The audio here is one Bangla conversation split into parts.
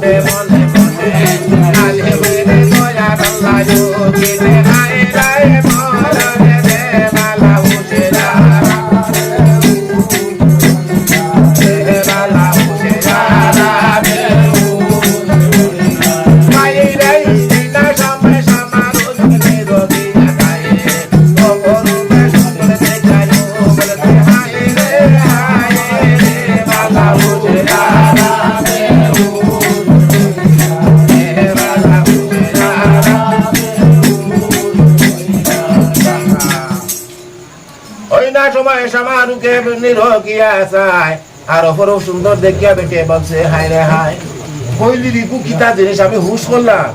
step রুকে নিরকিয়া চায় আর অপরও সুন্দর দেখিয়া বেটে বলছে হাই রে হাই কইলি রিকু কিতা জিনিস আমি হুশ করলাম।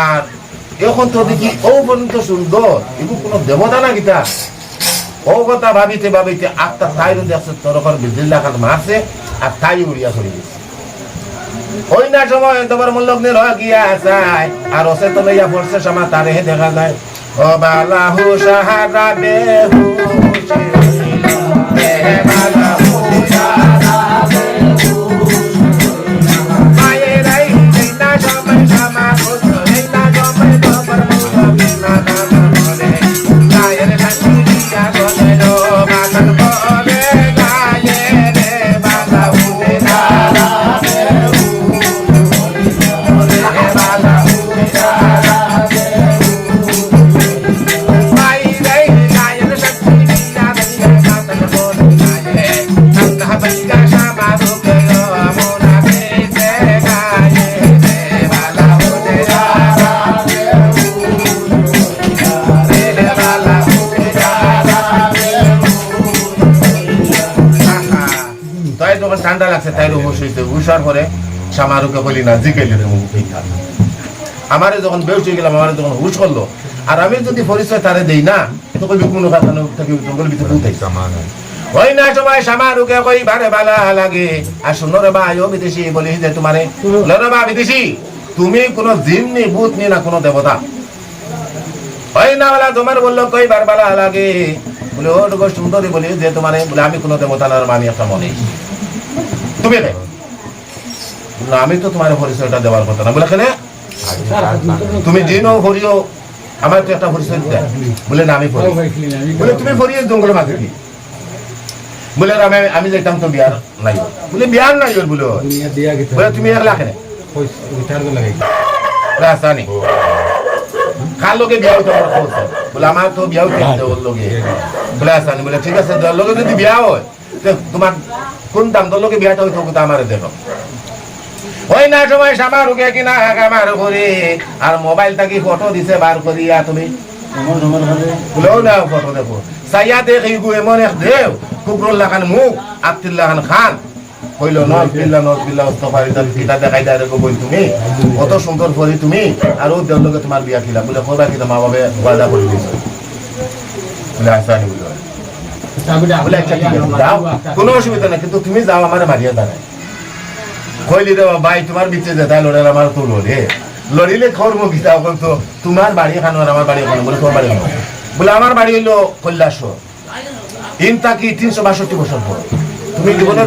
আর এখন তো দেখি ও পর্যন্ত সুন্দর এগু কোনো দেবতা না কিতা ও কথা ভাবিতে ভাবিতে আত্মা তাইরও দেখছে তোর ওপর বিদ্যুল্লাহ খান মারছে, আর তাই উড়িয়া চলে গেছে। ওই না সময় তোমার মূল্যগ্নে গিয়া যায় আর ওসে তো লইয়া পড়ছে সমা তারে দেখা যায়। ও বালা হু সাহারা বেহু é. তাই ঠান্ডা লাগছে, তাই পরে সামারুকে বলি না। রে আমারে যখন হয়ে গেলাম, আমারে যখন হুশ করল। আর আমি যদি পরিচয় তারে দেই না, তো কবি কোনো কথা না থাকি জঙ্গল ভিতরে ওই না সামারুকে কই, বারে বালা লাগে। আর শুনো রে ভাই, ও বিদেশি বলি যে তোমারে বলে রে বা বিদেশি, তুমি কোনো জিন্নি ভূত নি না কোনো দেবতা। ওই না বলা তোমার বলল, কই, বার বালা লাগে। বলে, ও সুন্দরী বলি যে তোমারে, বলে, আমি কোনো দেবতা না আমি একটা মনে। তুমি রে না, আমি তো তোমার পরিচয়টা দেওয়ার কথা না। বলে কেনে? তুমি জিনও হরিও আমার তো একটা পরিচয় দিতে বলে, না, আমি বলে, তুমি পড়িয়ে জঙ্গল মাঝে কি বলে আমি আমি যাইতাম তো বিয়ার নাই। বলে, বিয়ার নাই ওর, বলে। বলে, তুমি একলা কেনে রাস্তানি কার লোকে বিয়া হইতে? বলে, আমার তো বিয়া হইতে আছে বলে আসানি বলে, ঠিক আছে লোকে যদি বিয়া হয় তোমার কোন দাম তোর লোকে বিয়াটা হইতে হবে আমার দেখো ওই না সময় সামা রুকে কিনা আমার করে আর মোবাইল থাকি ফটো দিছে বার করিয়া তুমি। বলেও না ফটো দেখো। সাইয়া দেখি গু এমন এক দেও কুকুরুল্লাহ খান মুখ আত্মুল্লাহ খান খান। কইল নজ বিল্লা নজ বিল্লা অস্তফারি তার কিতা দেখাই দেয় রেখো বই তুমি। কত সুন্দর ফরি তুমি। আর ও দেওয়ার তোমার বিয়া খিলা বলে করবা কিনা মা বাবা ওয়াদা করে দিয়েছে। বলে আসানি বলে কোনো অসুবিধা না কিন্তু তুমি যাও, আমার মারিয়া দাঁড়ায় কইলি রে তোমার বিচে আমার তো লড়ে। লড়িলে তোমার বাড়ি খানো আর আমার বাড়ি খানো বলে তোমার বাড়ি খানো বলে। আমার বাড়ি ইন তাকি তিনশো বাষট্টি বছর পর। তুমি জীবনে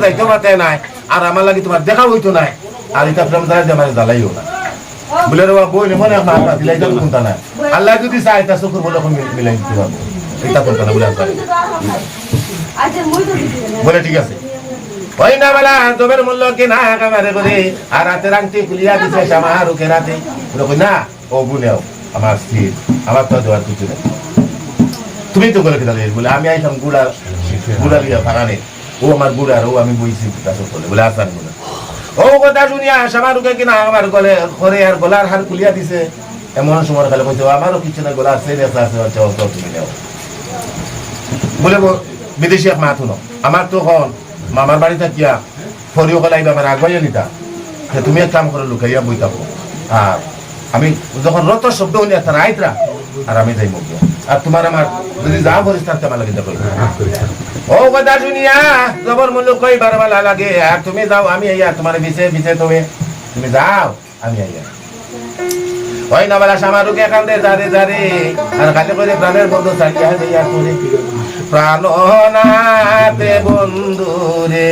নাই, আর আমার লাগি তোমার দেখা হইতো নাই। আর এটা প্রেম দ্বারা আমার জ্বালাইও না। বলে রে বই মনে মা দিলাই যাব কোনটা নাই? আল্লাহ যদি চাই তা বলে মিলাই দিতে পারব। এটা না, বলে বলে ঠিক আছে। ওই না বেলা তোমের মূল্য কি না একেবারে করে, আর রাতের আংটি খুলিয়া দিছে আমার ওকে রাতে। বলে না, ও বুনেও আমার স্ত্রী, আমার তো দেওয়ার কিছু নেই। তুমি তো করে কিনা বলে আমি আইসাম গুড়া গুড়া লিয়া ফাঁকানে ও আমার গুড়ার ও আমি বইছি কাছে চলে বলে আসান বলে। ও কথা শুনিয়া সামারুকে কিনা আমার গলে ঘরে আর গলার হার খুলিয়া দিছে। এমন সময় খালে কইতে আমারও কিছু না গলার সেই আছে আচ্ছা তুমি নেও। বলে বিদেশি এক মা শুনো আমার তো হন মামার বাড়ি থাকিয়া ফরিও গলাই আমার আগুয়াইয়া নিতা সে তুমি এক কাম করে লুকাইয়া বই থাকো আর আমি যখন রত শব্দ শুনি একটা আইতরা আর আমি যাই মুখ আর তোমার আমার যদি যা করিস তার আমার লাগে দেখো ও কথা শুনিয়া জবর মূল্য কই বারবার লাগে আর তুমি যাও, আমি আইয়া তোমার বিছে বিছে তুমি। তুমি যাও, আমি আইয়া। ওই না বেলা সামারুকে কান্দে যারে যারে আর খালি করে প্রাণের বন্ধু চালিয়া দিয়া তোরে প্রাণ নাতে বন্ধু রে